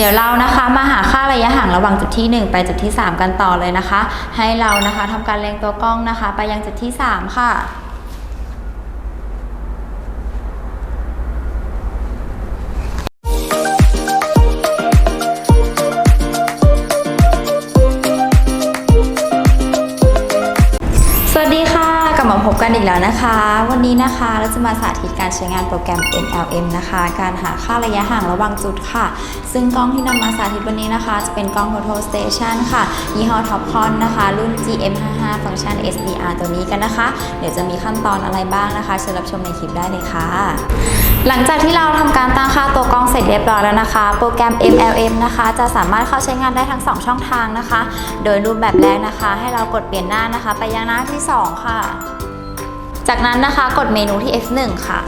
เดี๋ยวเรานะคะมาหาค่าระยะห่างระหว่างจุดที่ 1 ไปจุดที่ 3 กันต่อเลยนะคะ ให้เรานะคะทำการเล็งตัวกล้องนะคะ ไปยังจุดที่ 3 ค่ะสวัสดีค่ะ ลับมาพบกันอีกแล้วนะคะ วันนี้นะคะเราจะมาสาธิตการใช้งานโปรแกรม MLM นะคะ การหาค่าระยะห่างระหว่างจุดค่ะ ซึ่งกล้องที่นำมาสาธิตวันนี้นะคะ จะเป็นกล้อง Photo Station ค่ะ ยี่ห้อ Topcon นะคะ รุ่น GM55 ฟังก์ชัน SDR ตัวนี้กันนะคะ เดี๋ยวจะมีขั้นตอนอะไรบ้างนะคะเชิญรับชมในคลิปได้เลยค่ะ หลังจากที่เราทำการตั้ง ร็จเรียบร้อยแล้วนะคะ โปรแกรม MLM นะคะ จะสามารถเข้าใช้งานได้ทั้ง 2 ช่องทางนะคะ โดยรูปแบบแรกนะคะ ให้เรากดเปลี่ยนหน้านะคะ ไปยังหน้าที่ 2 ค่ะ จากนั้นนะคะกดเมนูที่ F1 ค่ะ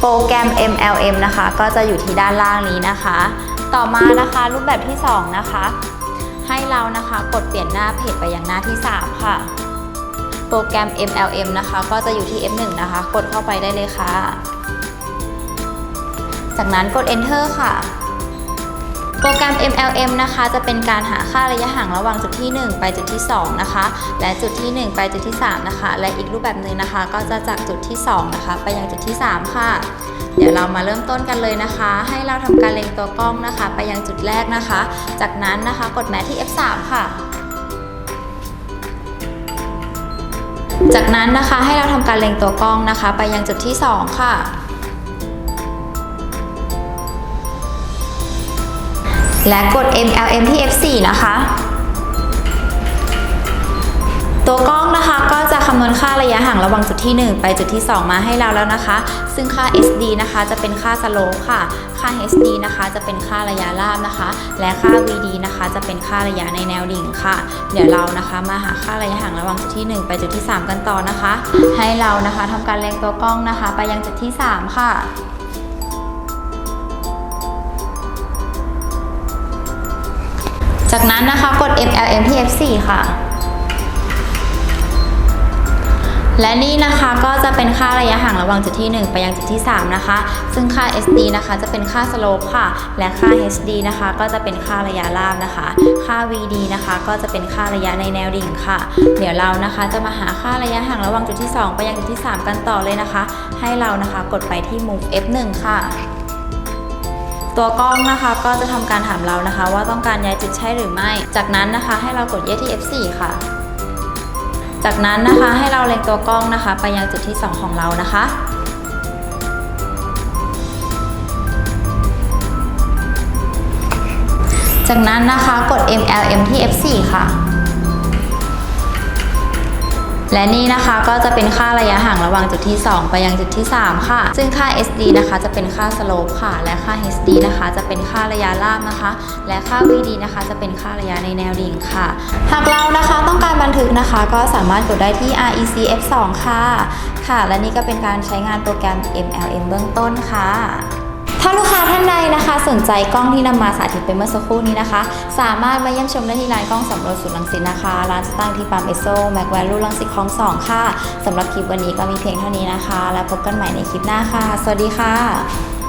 โปรแกรม MLM นะคะ ก็จะอยู่ที่ด้านล่างนี้นะคะ ต่อมานะคะรูปแบบที่ 2 นะคะ ให้เรานะคะกดเปลี่ยนหน้าเพจไปยังหน้าที่ 3 ค่ะ โปรแกรม MLM นะคะ ก็จะอยู่ที่ F1 นะคะ กดเข้าไปได้เลยค่ะ จากนั้นกด Enter ค่ะ โปรแกรม MLM นะคะ จะเป็นการหาค่าระยะห่างระหว่างจุดที่ 1 ไปจุดที่ 2 นะคะ และจุดที่ 1 ไปจุดที่ 3 นะคะ และอีกรูปแบบหนึ่งนะคะ ก็จะจากจุดที่ 2 นะคะ ไปยังจุดที่ 3 ค่ะ เดี๋ยวเรามาเริ่มต้นกันเลยนะคะ ให้เราทำการเล็งตัวกล้องนะคะ ไปยังจุดแรกนะคะ จากนั้นนะคะกดแมทที่ F3 ค่ะจากนั้นนะคะให้เราทำการเล็งตัวกล้องนะคะ ไปยังจุดที่ 2 ค่ะ และกด MLM ที่ F4 นะคะ ตัวกล้องนะคะก็จะคำนวณค่าระยะห่างระหว่างจุดที่ 1 ไปจุดที่ 2 มาให้เราแล้วนะคะ ซึ่งค่า SD นะคะจะเป็นค่าสโลปค่ะ ค่า HD นะคะจะเป็นค่าระยะราบนะคะ และค่า VD นะคะจะเป็นค่าระยะในแนวดิ่งค่ะ เดี๋ยวเรานะคะมาหาค่าระยะห่างระหว่างจุดที่ 1 ไปจุดที่ 3 กันต่อนะคะ ให้เรานะคะทำการเล็งตัวกล้องนะคะ ไปยังจุดที่ 3 ค่ะ จากนั้นนะคะกด MLM ที่ F4 ค่ะ และนี่นะคะก็จะเป็นค่าระยะห่างระหว่างจุดที่ 1 ไปยังจุดที่ 3 นะคะ ซึ่งค่า SD นะคะจะเป็นค่าสโลปค่ะ และค่า HD นะคะ ก็จะเป็นค่าระยะราบนะคะ ค่า VD นะคะ ก็จะเป็นค่าระยะในแนวดิ่งค่ะ เดี๋ยวเรานะคะจะมาหาค่าระยะห่างระหว่างจุดที่ 2 ไปยังจุดที่ 3 กันต่อเลยนะคะ ให้เรานะคะกดไปที่ Move F1 ค่ะ ตัวกล้องนะคะก็จะทำการถามเรานะคะ ว่าต้องการย้ายจุดใช่หรือไม่ จากนั้นนะคะให้เรากดเยที่ F4 ค่ะ จากนั้นนะคะให้เราเล็งตัวกล้องนะคะ ไปยังจุดที่ 2 ของเรานะคะจากนั้นนะคะกด MLM ที่ F4 ค่ะ และนี่นะคะก็จะเป็นค่าระยะห่างระหว่างจุดที่ 2 ไปยังจุดที่ 3 ค่ะ ซึ่งค่า SD นะคะจะเป็นค่าสโลปค่ะ และค่า HD นะคะจะเป็นค่าระยะราบนะคะ และค่า VD นะคะจะเป็นค่าระยะในแนวดิ่งค่ะ หากเรานะคะต้องการบันทึกนะคะก็สามารถกดได้ที่ REC F2 ค่ะ ค่ะ และนี่ก็เป็นการใช้งานโปรแกรม MLM เบื้องต้นค่ะ ถ้าลูกค้าท่านใดนะคะ สนใจกล้องที่นำมาสาธิตไปเมื่อสักครู่นี้นะคะ สามารถมาเยี่ยมชมได้ที่ร้านกล้องสำรวจศูนย์ลังสิตนะคะ ร้านจะตั้งที่ปั๊มเอสโซแม็กแวลูลังสิตคลองสองค่ะสำหรับคลิปวันนี้ก็มีเพียงเท่านี้นะคะ แล้วพบกันใหม่ในคลิปหน้าค่ะ สวัสดีค่ะ